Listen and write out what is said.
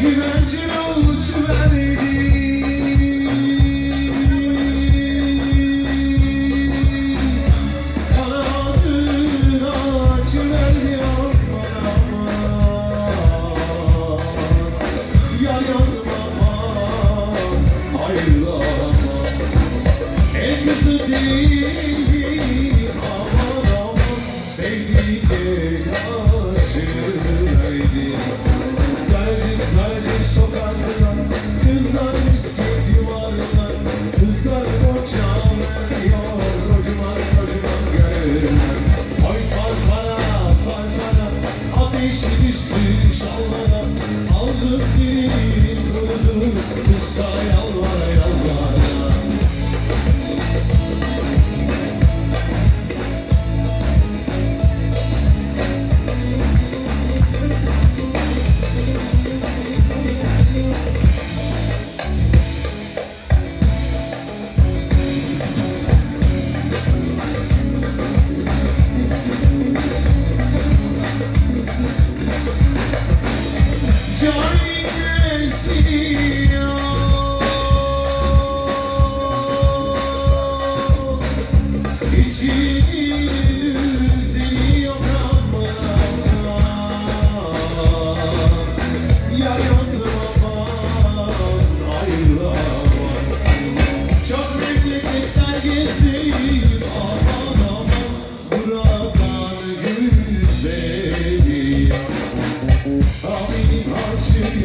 güvence uç verdi Kanadını aç verdi aman aman Yanardım aman En kızı aman aman Sevdiğim tek verdi. ateşi düştü şallara Havzı dilini kurdu Kısa yalvar. Johnny.